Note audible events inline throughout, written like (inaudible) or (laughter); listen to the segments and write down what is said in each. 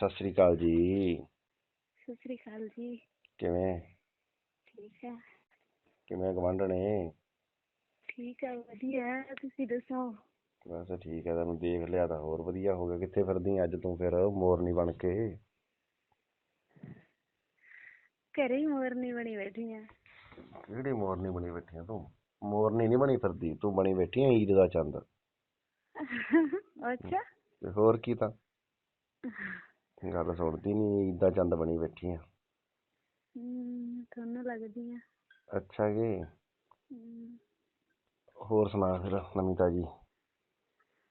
ਸਤਿ ਸ੍ਰੀ ਅਕਾਲ ਜੀ। ਸਤਿ ਸ੍ਰੀ ਅਕਾਲ ਜੀ। ਕਿਵੇਂ? ਠੀਕ ਹੈ। ਕਿਵੇਂ ਗਵਾਂਢਣੇ ਠੀਕ ਹੈ ਵਧੀਆ। ਤੁਸੀਂ ਦੱਸੋ? ਬਸ ਠੀਕ ਹੈ ਤੈਨੂੰ ਦੇਖ ਲਿਆ ਤਾਂ ਹੋਰ ਵਧੀਆ ਹੋ ਗਿਆ। ਕਿੱਥੇ ਫਿਰਦੀ ਆਂ ਅੱਜ ਤੂੰ ਫਿਰ? ਮੋਰਨੀ ਬਣ ਕੇ। ਘਰੇ ਹੀ ਮੋਰਨੀ ਬਣੀ ਬੈਠੀ ਆ। ਕਿਹੜੀ ਮੋਰਨੀ ਬਣੀ ਬੈਠੀ ਆਂ ਤੂੰ? ਮੋਰਨੀ ਨਹੀਂ ਬਣੀ ਫਿਰਦੀ ਤੂੰ ਬਣੀ ਬੈਠੀ ਆਂ ਈਦ ਦਾ ਚੰਦ। ਅੱਛਾ। ਤੇ ਹੋਰ ਕੀ ਤਾਂ? (laughs) ਗੱਲ ਸੁਣਦੀ ਨਹੀਂ ਈਦ ਦਾ ਚੰਦ ਬਣੀ ਬੈਠੀ ਆਂ। ਹਮ, ਤੁਹਾਨੂੰ ਲੱਗਦੀ ਆ। ਅੱਛਾ ਜੀ। ਹਮ, ਹੋਰ ਸੁਣਾ ਫਿਰ ਨਵੀਂ ਤਾਜੀ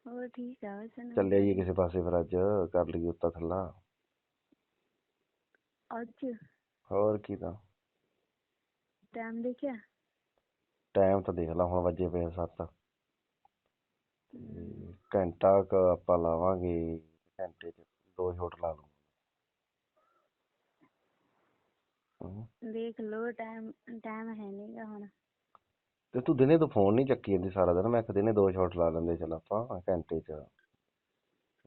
ਹੋਰ ਠੀਕ ਆ ਨਾ ਚੱਲਿਆ ਜੀ ਕਿਸੇ ਪਾਸੇ ਫਿਰ ਅੱਜ ਕਰ ਲਈ ਉੱਤਾ ਥੱਲਾ। ਅੱਜ? ਹੋਰ ਕੀ ਤਾਂ। ਟਾਈਮ ਦੇਖਿਆ? ਟਾਈਮ ਤਾਂ ਦੇਖ ਲਾ ਹੁਣ ਵੱਜੇ ਪਏ ਆ ਸੱਤ। ਘੰਟਾ ਕ ਆਪਾਂ ਲਾਵਾਂਗੇ ਘੰਟੇ ਚ ਦੋ ਸ਼ੋਟ ਲਾ ਹਮ, ਦੇਖ ਲਓ ਟਾਈਮ ਟਾਈਮ ਹੈ ਨਹੀਂਗਾ ਹੁਣ। ਤੇ ਤੂੰ ਦਿਨੇ ਤੋਂ ਫੋਨ ਨਹੀਂ ਚੱਕੀ ਜਾਂਦੀ ਸਾਰਾ ਦਿਨ ਮੈਂ ਇੱਕ ਦਿਨੇ ਦੋ ਸ਼ਾਟ ਲਾ ਲੈਂਦੇ ਚੱਲ ਆਪਾਂ ਘੰਟੇ ਚ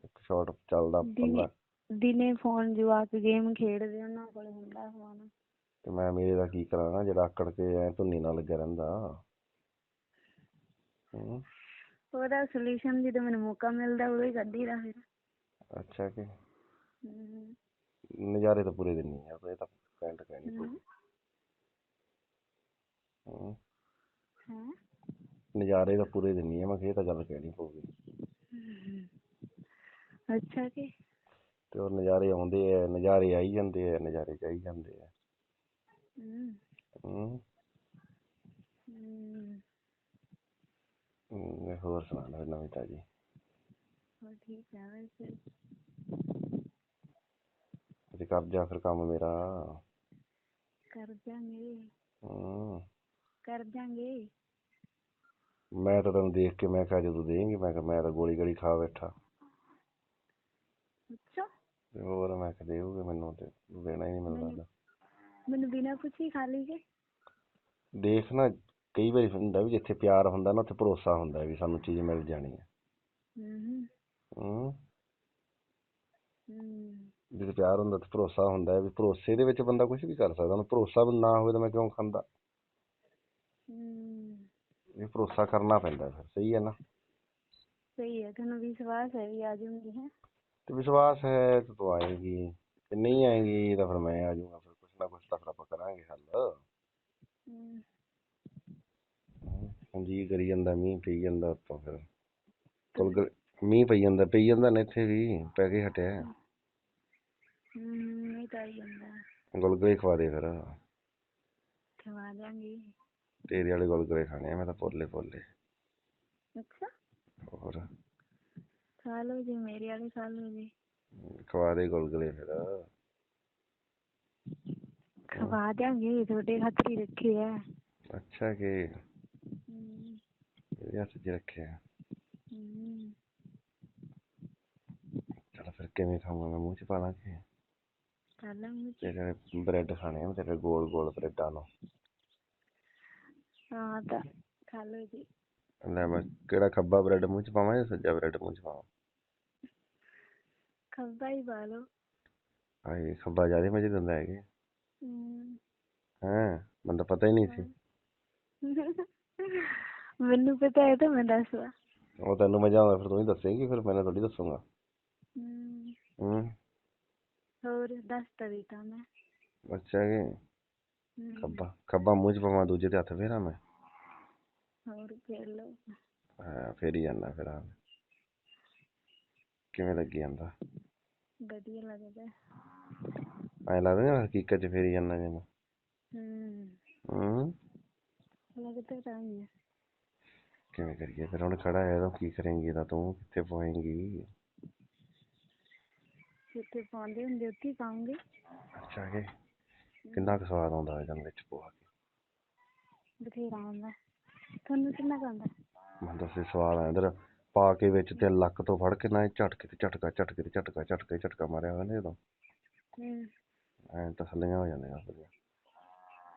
ਇੱਕ ਸ਼ਾਟ ਚੱਲਦਾ ਪੰਦਰਾਂ ਦਿਨੇ ਫੋਨ ਜਵਾਕ ਗੇਮ ਖੇਡਦੇ ਉਹਨਾਂ ਕੋਲ ਹੁੰਦਾ ਫੋਨ ਤੇ ਮੈਂ ਮੇਰੇ ਦਾ ਕੀ ਕਰਾਂ ਨਾ ਜਿਹੜਾ ਆਕੜ ਕੇ ਐ ਧੁੰਨੀ ਨਾਲ ਲੱਗਿਆ ਰਹਿੰਦਾ। ਉਹਦਾ ਸੋਲੂਸ਼ਨ ਜਦੋਂ ਮੈਨੂੰ ਮੌਕਾ ਮਿਲਦਾ ਉਦੋਂ ਹੀ ਕੱਢੀਦਾ ਫਿਰ। ਅੱਛਾ ਕਿ? ਹਮ, ਨਜ਼ਾਰੇ ਤਾਂ ਪੂਰੇ ਦਿਨ ਆ ਇਹ ਤਾਂ ਕਹਿਣ ਕਹਿਣੀ ਪਊ ਹਮ, ਹਮ, ਹੈਂ? ਨਜ਼ਾਰੇ ਤਾਂ ਪੂਰੇ ਦਿਨ ਆ ਮੈਂ ਕਿਹਾ ਇਹ ਤਾਂ ਗੱਲ ਕਹਿਣੀ ਪਊਗੀ। ਹਮ, ਅੱਛਾ ਕਿ? ਤੇ ਉਹ ਨਜ਼ਾਰੇ ਆਉਂਦੇ ਆ ਨਜ਼ਾਰੇ ਆਈ ਜਾਂਦੇ ਆ ਨਜ਼ਾਰੇ ਜਾਈ ਜਾਂਦੇ ਆ। ਹਮ, ਹਮ, ਹਮ, ਹਮ, ਹੋਰ ਸੁਣਾ ਨਵੀਂ ਤਾਜੀ। ਤੇ ਕਰ ਜਾ ਫਿਰ ਕੰਮ ਮੇਰਾ। ਕਰ ਜਾਂਗੇ ਹਮ, ਕਰ ਜਾਂਗੇ ਮੈਂ ਤਾਂ ਤੈਨੂੰ ਦੇਖ ਕੇ ਮੈਂ ਕਿਹਾ ਜਦੋਂ ਦੇਂਗੀ ਮੈਂ ਕਿਹਾ ਮੈਂ ਤਾਂ ਗੋਲੀ ਗਲੀ ਖਾ ਬੈਠਾ। ਅੱਛਾ। ਤੇ ਹੋਰ ਮੈਂ ਕਿਹਾ ਦੇਊਗੇ ਮੈਨੂੰ ਤੇ ਦੇਣਾ ਹੀ ਨਹੀਂ ਮੈਨੂੰ ਲੱਗਦਾ। ਮੈਨੂੰ ਬਿਨਾਂ ਪੁੱਛੀ ਖਾ ਲਈ ਕੇ ਦੇਖ ਨਾ ਕਈ ਵਾਰੀ ਹੁੰਦਾ ਵੀ ਜਿੱਥੇ ਪਿਆਰ ਹੁੰਦਾ ਨਾ ਉੱਥੇ ਭਰੋਸਾ ਹੁੰਦਾ ਵੀ ਸਾਨੂੰ ਚੀਜ਼ ਮਿਲ ਜਾਣੀ ਹੈ ਹਮ ਜਿੱਥੇ ਪਿਆਰ ਹੁੰਦਾ ਉੱਥੇ ਭਰੋਸਾ ਹੁੰਦਾ ਹੈ ਵੀ ਭਰੋਸੇ ਦੇ ਵਿੱਚ ਬੰਦਾ ਕੁਝ ਵੀ ਕਰ ਸਕਦਾ ਹੁਣ ਭਰੋਸਾ ਨਾ ਹੋਵੇ ਤਾਂ ਮੈਂ ਕਿਉਂ ਖਾਂਦਾ? ਇਹ ਭਰੋਸਾ ਕਰਨਾ ਪੈਂਦਾ ਫਿਰ ਸਹੀ ਹੈ ਨਾ? ਸਹੀ ਹੈ ਤੁਹਾਨੂੰ ਵਿਸ਼ਵਾਸ ਹੈ ਵੀ ਆ ਜਾਊਂਗੀ ਹੈ? ਤੇ ਵਿਸ਼ਵਾਸ ਹੈ ਤਾਂ ਤੂੰ ਆਏਗੀ ਜੇ ਨਹੀਂ ਆਏਗੀ ਤਾਂ ਫਿਰ ਮੈਂ ਆ ਜਾਊਂਗਾ ਫਿਰ ਕੁਛ ਨਾ ਕੁਛ ਤਾਂ ਫਿਰ ਆਪਾਂ ਕਰਾਂਗੇ ਹੱਲ। ਜੀ ਕਰੀ ਜਾਂਦਾ ਮੀਂਹ ਪਈ ਜਾਂਦਾ ਉੱਤੋਂ ਫਿਰ। ਗੁਲਗੁਲੇ ਮੀਂਹ ਪਈ ਜਾਂਦਾ ਪਈ ਜਾਂਦਾ ਨਾ ਇੱਥੇ ਵੀ ਪੈ ਕੇ ਹਟਿਆ। ਇਹ ਤਾਂ ਹੀ ਜਾਂਦਾ। ਗੁਲਗੁਲੇ ਖਵਾ ਦੇ ਫਿਰ। ਖਵਾ ਦਿਆਂਗੇ। ਤੇਰੇ ਵਾਲੇ ਗੁਲਗੁਲੇ ਖਾਣੇ ਆ ਮੈਂ ਤਾਂ ਪੋਲੇ ਪੋਲੇ। ਅੱਛਾ। ਹੋਰ? ਖਾ ਲਓ ਜੀ ਮੇਰੇ ਵਾਲੇ ਖਾ ਲਓ ਜੀ। ਖਵਾ ਦੇ ਗੁਲਗੁਲੇ ਫਿਰ। ਖਵਾ ਦਿਆਂਗੇ ਤੁਹਾਡੇ ਖਾਤਰ ਹੀ ਰੱਖੇ ਆ। ਅੱਛਾ ਕਿ? ਇਹਦੇ ਹੱਥ 'ਚ ਰੱਖਿਆ ਹਮ ਚਲ ਫਿਰ ਕਿਵੇਂ ਖਾਵਾਂ ਮੈਂ ਮੂੰਹ 'ਚ ਪਾ ਲਾਂ ਕਿ ਤੇਰੇ ਬ੍ਰੈਡ ਖਾਣੇ ਆ ਤੇਰੇ ਗੋਲ ਗੋਲ ਬ੍ਰੈਡਾਂ ਨੂੰ। ਹਾਂ ਤਾਂ ਖਾ ਲਓ ਜੀ। ਲੈ ਮੈਂ ਕਿਹੜਾ ਖੱਬਾ ਬ੍ਰੈਡ ਮੂੰਹ 'ਚ ਪਾਵਾਂ ਜਾਂ ਸੱਜਾ ਬ੍ਰੈਡ ਮੂੰਹ 'ਚ ਪਾਵਾਂ? ਖੱਬਾ ਹੀ ਪਾ ਲਓ। ਹਾਏ ਖੱਬਾ ਜ਼ਿਆਦਾ ਮਜ਼ੇ ਦਿੰਦਾ ਹੈਗੇ। ਹਮ ਹੈਂ ਮੈਨੂੰ ਤਾਂ ਪਤਾ ਹੀ ਨਹੀਂ ਸੀ। ਮੈਨੂੰ ਪਤਾ ਹੈ ਤਾਂ ਮੈਂ ਦੱਸਦਾ। ਉਹ ਤੈਨੂੰ ਮਜ਼ਾ ਆਉਂਦਾ ਫਿਰ ਤੂੰ ਹੀ ਦੱਸੇਂਗੀ ਫਿਰ ਮੈਂ ਥੋੜੀ ਦੱਸੂਗਾ। ਹੂੰ ਹੋਰ ਦੱਸ ਤਾਂ ਦਿੱਤਾ ਮੈਂ। ਅੱਛਾ ਹਮ, ਖੱਬਾ ਖੱਬਾ ਮੂੰਹ 'ਚ ਪਾਵਾਂ ਦੂਜੇ ਤੇ ਹੱਥ ਫੇਰਾਂ ਮੈਂ। ਹੋਰ ਫੇਰ ਲਓ। ਹਾਂ ਫੇਰ ਹੀ ਜਾਂਦਾ ਫਿਰ ਆ ਕਿਵੇਂ ਲੱਗੀ ਜਾਂਦਾ? ਵਧੀਆ ਲੱਗਦਾ। ਐਂ ਲੱਗਦਾ ਨਾ ਹਕੀਕਤ 'ਚ ਫੇਰੀ ਜਾਂਦਾ ਜਿਵੇਂ। ਹਮ ਹੂੰ। ਲੱਗਦਾ ਤਾਂ ਹੀ ਹੈ ਕਿਵੇਂ ਕਰੀਏ? ਫਿਰ ਹੁਣ ਖੜਾ ਹੈ ਤਾਂ ਕੀ ਕਰੇਂਗੀ? ਤਾਂ ਤੂੰ ਕਿੱਥੇ ਪਾਏਂਗੀ ਜਿੱਥੇ ਪਾਉਂਦੇ ਹੁੰਦੇ ਉੱਥੇ ਹੀ ਪਾਉਂਗੇ ਅੱਛਾ ਕਿ ਕਿੰਨਾ ਕੁ ਸਵਾਦ ਆਉਂਦਾ ਇਹਦੇ ਵਿੱਚ ਪੋਹਾ ਕੇ। ਬਥੇਰਾ ਆਉਂਦਾ। ਤੁਹਾਨੂੰ ਕਿੰਨਾ ਕੁ ਆਉਂਦਾ? ਮੈਨੂੰ ਤਾਂ ਸੇ ਸਵਾਦ ਆ ਇਧਰ। ਪਾ ਕੇ ਵਿੱਚ ਤੇ ਲੱਕ ਤੋਂ ਫੜ ਕੇ ਨਾ ਇਹ ਝਟਕੇ ਤੇ ਝਟਕਾ ਝਟਕੇ ਤੇ ਝਟਕਾ ਝਟਕੇ ਝਟਕਾ ਮਾਰਿਆ ਹੋਇਆ ਨਾ ਜਦੋਂ। ਹਮ ਐਂ ਤਸੱਲੀਆਂ ਹੋ ਜਾਂਦੀਆਂ ਫਿਰ।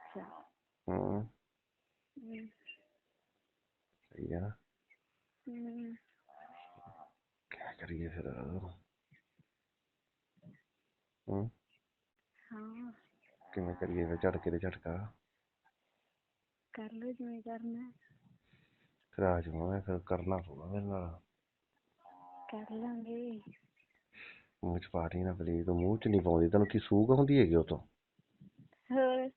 ਅੱਛਾ। ਹੂੰ। ਸਹੀ ਆ। ਹਮ ਕਿਆ ਕਰੀਏ ਫਿਰ ਹੂੰ ਹਾਂ ਕਿਵੇਂ ਕਰੀਏ ਫਿਰ ਝਟਕੇ ਤੇ ਝਟਕਾ। ਕਰ ਲਓ ਜਿਵੇਂ ਕਰਨਾ। ਆ ਜਾਊਂਗਾ ਮੈਂ ਫਿਰ ਕਰਨਾ ਪਊਗਾ ਮੇਰੇ ਨਾਲ। ਕਰ ਲਾਂਗੇ। ਮੂੰਹ ਚ ਪਾ ਰਹੀ ਨਾ ਪਲੀਜ਼ ਤੂੰ ਮੂੰਹ ਚ ਨਹੀਂ ਪਾਉਂਦੀ ਤੈਨੂੰ ਕੀ ਸੂਗ ਹੁੰਦੀ ਹੈਗੀ ਉਹ ਤੋਂ ਹੋਰ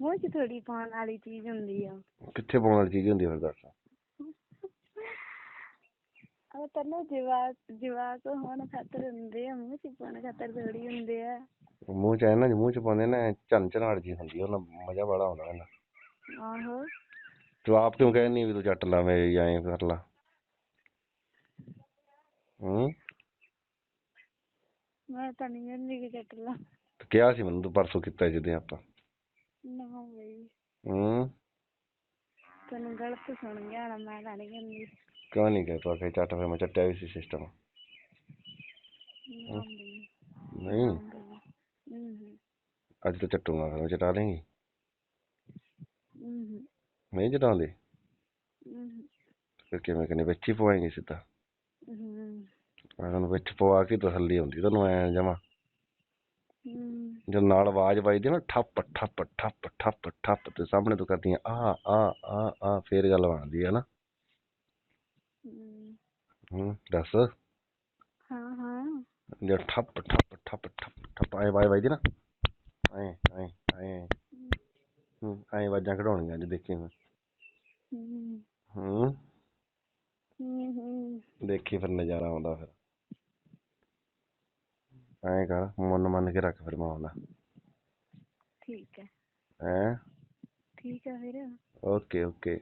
ਮੂੰਹ 'ਚ ਥੋੜੀ ਪਾਉਣ ਵਾਲੀ ਚੀਜ਼ ਹੁੰਦੀ ਆ। ਕਿੱਥੇ ਪਾਉਣ ਵਾਲੀ ਚੀਜ਼ ਹੁੰਦੀ ਆ ਫਿਰ ਦੱਸ? ਉਹ ਤਾਂ ਨਾ ਜਵਾਕ ਜਵਾਕ ਹੋਣ ਖਾਤਰ ਹੁੰਦੇ ਆ ਮੂੰਹ 'ਚ ਪਾਉਣ ਖਾਤਰ ਥੋੜੀ ਹੁੰਦੇ ਆ। ਮੂੰਹ ਚ ਇਹਨਾਂ ਦੇ ਮੂੰਹ ਚ ਪਾਉਂਦੇ ਨਾ ਝਨ ਝਨਾੜ ਜੀ ਹੁੰਦੀ ਆ, ਉਹਨਾਂ ਮਜ਼ਾ ਬੜਾ ਆਉਂਦਾ ਇਹਨਾਂ ਆਹੋ। ਤੂੰ ਆਪ ਕਿਉਂ ਕਹਿੰਦੀ ਵੀ ਤੂੰ ਜੱਟ ਲਾ ਮੇਰੇ ਜਾਂ ਐਂ ਕਰ ਲਾ? ਹੂੰ? ਮੈਂ ਤਾਂ ਨਹੀਂ ਕਹਿੰਦੀ ਕਿ ਕੱਟ ਲਾ। ਤੇ ਕਿਹਾ ਸੀ ਮੈਨੂੰ ਤੂੰ ਪਰਸੋਂ ਕੀਤਾ ਜਿਹਦੇ ਆਪਾਂ। ਨਾ ਬਈ। ਹੂੰ? ਤੈਨੂੰ ਗਲਤ ਸੁਣ ਗਿਆ ਨਾ ਮੈਂ ਤਾਂ ਨਹੀਂ ਕਹਿੰਦੀ। ਕਿਉਂ ਨਹੀਂ ਕਹਿ ਤੂੰ ਆਖੇ ਚੱਟ ਫਿਰ ਮੈਂ ਚੱਟਿਆ ਵੀ ਸੀ ਸਿਸਟਮ ਨਾ ਬਈ। ਨਹੀਂ। ਅੱਜ ਤਾਂ ਫਿਰ ਮੈਂ ਚਟਾ ਲੇਂਗੀ ਹੂੰ ਨਹੀਂ ਚਟਾਉਂਦੇ। ਹੂੰ ਫਿਰ ਕਿਵੇਂ ਕਹਿੰਦੇ ਵਿੱਚ ਹੀ ਪਵਾਏਂਗੇ ਸਿੱਧਾ। ਹੂੰ। ਮੈਂ ਤੁਹਾਨੂੰ ਵਿੱਚ ਪਵਾ ਕੇ ਤਸੱਲੀ ਹੁੰਦੀ ਤੁਹਾਨੂੰ ਐ ਜਮਾ। ਜਦ ਨਾਲ ਆਵਾਜ਼ ਵੱਜਦੀ ਨਾ ਠੱਪ ਠੱਪ ਠੱਪ ਠੱਪ ਠੱਪ ਤੇ ਸਾਹਮਣੇ ਤੋਂ ਕਰਦੀਆਂ ਆ ਆ ਆ ਆ ਫੇਰ ਗੱਲ ਬਣਦੀ ਹੈ ਨਾ। ਹੂੰ। ਦੱਸ। ਹਾਂ ਹਾਂ। ਜੇ ਠੱਪ ਠੱਪ ਠੱਪ ਠੱਪ ਠੱਪ ਐ ਆਵਾਜ਼ ਵੱਜਦੀ ਨਾ ਐ ਐ ਐ ਹੂੰ ਐ ਆਵਾਜ਼ਾਂ ਕਢਾਉਣੀਆਂ ਅੱਜ ਦੇਖੀ ਮੈਂ। ਹੂੰ। ਹੂੰ ਹੂੰ। ਹੂੰ ਦੇਖੀ ਫਿਰ ਨਜ਼ਾਰਾ ਆਉਂਦਾ ਫਿਰ। ਐਂ ਕਰ ਮਨ ਮੰਨ ਕੇ ਰੱਖ ਫਿਰ ਮੈਂ ਆਉਂਦਾ। ਠੀਕ ਹੈ ਹੈਂ? ਠੀਕ ਹੈ ਫਿਰ। Okay okay.